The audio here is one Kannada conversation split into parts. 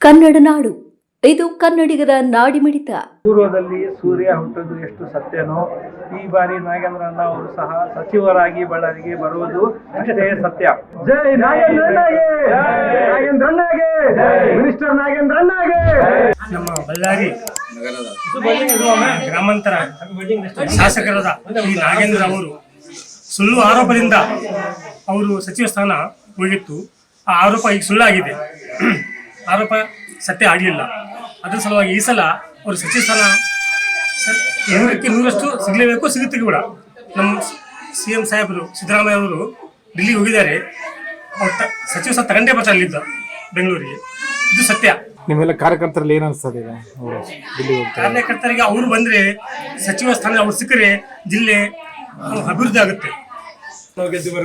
ಕನ್ನಡ ನಾಡು. ಇದು ಕನ್ನಡಿಗರ ನಾಡಿಮಿಡಿತ ಪೂರ್ವದಲ್ಲಿ ಸೂರ್ಯ ಹುಟ್ಟೋದು ಎಷ್ಟು ಸತ್ಯನೋ ಈ ಬಾರಿ ನಾಗೇಂದ್ರಣ್ಣ ಅವರು ಸಹ ಸಚಿವರಾಗಿ ಬಳ್ಳಾರಿಗೆ ಬರುವುದು ಅಷ್ಟೇ ಸತ್ಯ. ಜೈ ನಾಗೇಂದ್ರಣ್ಣಗೆ! ನಾಗೇಂದ್ರಣ್ಣಗೆ! ಮಿನಿಸ್ಟರ್ ನಾಗೇಂದ್ರಣ್ಣಗೆ! ನಮ್ಮ ಬಳ್ಳಾರಿ ಗ್ರಾಮಾಂತರ ಶಾಸಕರಾದ ಈ ನಾಗೇಂದ್ರ ಅವರು ಸುಳ್ಳು ಆರೋಪದಿಂದ ಅವರು ಸಚಿವ ಸ್ಥಾನ ಹೋಗಿತ್ತು ಆ ಆರೋಪ ಈಗ ಸುಳ್ಳಾಗಿದೆ. ಆರೋಪ ಸತ್ಯ ಆಗಲಿಲ್ಲ. ಅದರ ಸಲುವಾಗಿ ಈ ಸಲ ಅವರು ಸಚಿವ ಸ್ಥಾನ ಸ- ನೂರಕ್ಕೆ ನೂರಷ್ಟು ಸಿಗಲೇಬೇಕು ಸಿಗುತ್ತೆ ಕೂಡ. ನಮ್ಮ ಸಿ ಎಂ ಸಾಹೇಬರು ಸಿದ್ದರಾಮಯ್ಯ ಅವರು ಡಿಲ್ಲಿಗೆ ಹೋಗಿದ್ದಾರೆ. ಅವ್ರು ತ- ಸಚಿವ ಸ್ಥಾನ ತಗೊಂಡೇ ಬರ್ತಾರೆ ಅಲ್ಲಿದ್ದ ಬೆಂಗಳೂರಿಗೆ. ಇದು ಸತ್ಯ. ನಿಮ್ಮೆಲ್ಲ ಕಾರ್ಯಕರ್ತರಲ್ಲಿ ಏನು ಅನಿಸ್ತದೆ ಕಾರ್ಯಕರ್ತರಿಗೆ ಅವರು ಬಂದ್ರೆ ಸಚಿವ ಸ್ಥಾನ ಅವ್ರು ಸಿಕ್ಕರೆ ಜಿಲ್ಲೆ ಅಭಿವೃದ್ಧಿ ಆಗುತ್ತೆ.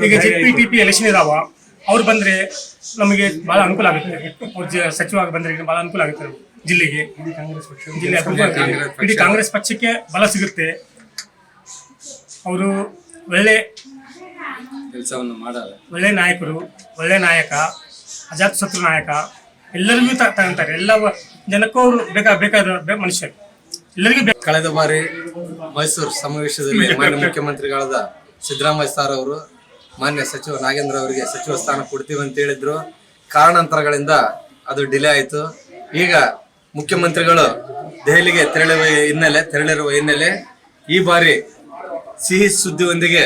ಈಗ Z P T P election ಇದಾವ. ಅವ್ರು ಬಂದ್ರೆ ನಮಗೆ ಬಹಳ ಅನುಕೂಲ ಆಗುತ್ತೆ. ಅವ್ರು ಜ- ಸಚಿವ ಬಂದ್ರೆ ಬಹಳ ಅನುಕೂಲ ಆಗುತ್ತೆ ಜಿಲ್ಲೆಗೆ. ಜಿಲ್ಲೆ ಅಭಿವೃದ್ಧಿ ಆಗುತ್ತೆ. ಇಡೀ ಕಾಂಗ್ರೆಸ್ ಪಕ್ಷಕ್ಕೆ ಬಲ ಸಿಗುತ್ತೆ. ಅವರು ಒಳ್ಳೆ ಕೆಲಸವನ್ನು ಮಾಡಲ್ಲ. ಒಳ್ಳೆ ನಾಯಕರು ಒಳ್ಳೆ ನಾಯಕ ಅಜಾತ್ ಶತ್ರು ನಾಯಕ ಎಲ್ಲರಿಗೂ ತ- ತಗೊಂತಾರೆ ಎಲ್ಲ ವ- ಜನಕ್ಕೂ ಅವರು ಬೇಕಾ ಬೇಕಾದ ಬೆ- ಮನುಷ್ಯರು. ಎಲ್ಲರಿಗೂ ಬೇಕು ಕಳೆದ ಬಾರಿ ಮೈಸೂರು ಸಮಾವೇಶದಲ್ಲಿ ಮಾನ್ಯ ಮುಖ್ಯಮಂತ್ರಿಗಳಾದ ಸಿದ್ದರಾಮಯ್ಯ ಸರ್ ಅವರು ಮಾನ್ಯ ಸಚಿವ ನಾಗೇಂದ್ರ ಅವರಿಗೆ ಸಚಿವ ಸ್ಥಾನ ಕೊಡ್ತೀವಿ ಅಂತ ಹೇಳಿದ್ರು. ಕಾರಣಾಂತರಗಳಿಂದ ಅದು ಡಿಲೇ ಆಯಿತು. ಈಗ ಮುಖ್ಯಮಂತ್ರಿಗಳು ದೆಹಲಿಗೆ ತೆರಳುವ ಹಿನ್ನೆಲೆ ತೆರಳಿರುವ ಹಿನ್ನೆಲೆ ಈ ಬಾರಿ ಸಿಹಿ ಸುದ್ದಿಯೊಂದಿಗೆ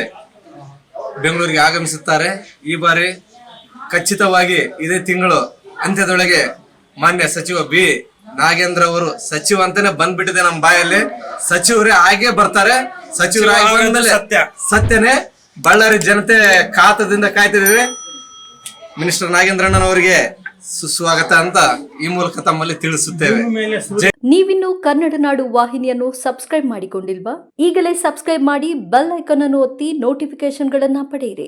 ಬೆಂಗಳೂರಿಗೆ ಆಗಮಿಸುತ್ತಾರೆ. ಈ ಬಾರಿ ಖಚಿತವಾಗಿ ಇದೇ ತಿಂಗಳು ಅಂತ್ಯದೊಳಗೆ ಮಾನ್ಯ ಸಚಿವ ಬಿ. ನಾಗೇಂದ್ರ ಅವರು ಸಚಿವ ಅಂತಾನೆ ಬಂದ್ಬಿಟ್ಟಿದೆ ನಮ್ಮ ಬಾಯಲ್ಲಿ. ಸಚಿವರೇ ಆಗೇ ಬರ್ತಾರೆ. ಸಚಿವರಾಗಿ. ಸತ್ಯನೇ ಬಳ್ಳಾರಿ ಜನತೆ ಖಾತದಿಂದ ಕಾಯ್ತಿದ್ದೀವಿ. ಮಿನಿಸ್ಟರ್ ನಾಗೇಂದ್ರಣ್ಣನವರಿಗೆ ಸುಸ್ವಾಗತ ಅಂತ ಈ ಮೂಲಕ ತಮ್ಮಲ್ಲಿ ತಿಳಿಸುತ್ತೇವೆ. ನೀವಿನ್ನು ಕನ್ನಡ ನಾಡು ವಾಹಿನಿಯನ್ನು ಸಬ್ಸ್ಕ್ರೈಬ್ ಮಾಡಿಕೊಂಡಿಲ್ವಾ? ಈಗಲೇ ಸಬ್ಸ್ಕ್ರೈಬ್ ಮಾಡಿ ಬೆಲ್ ಐಕಾನ್ ಅನ್ನು ಒತ್ತಿ ನೋಟಿಫಿಕೇಶನ್ಗಳನ್ನ ಪಡೆಯಿರಿ.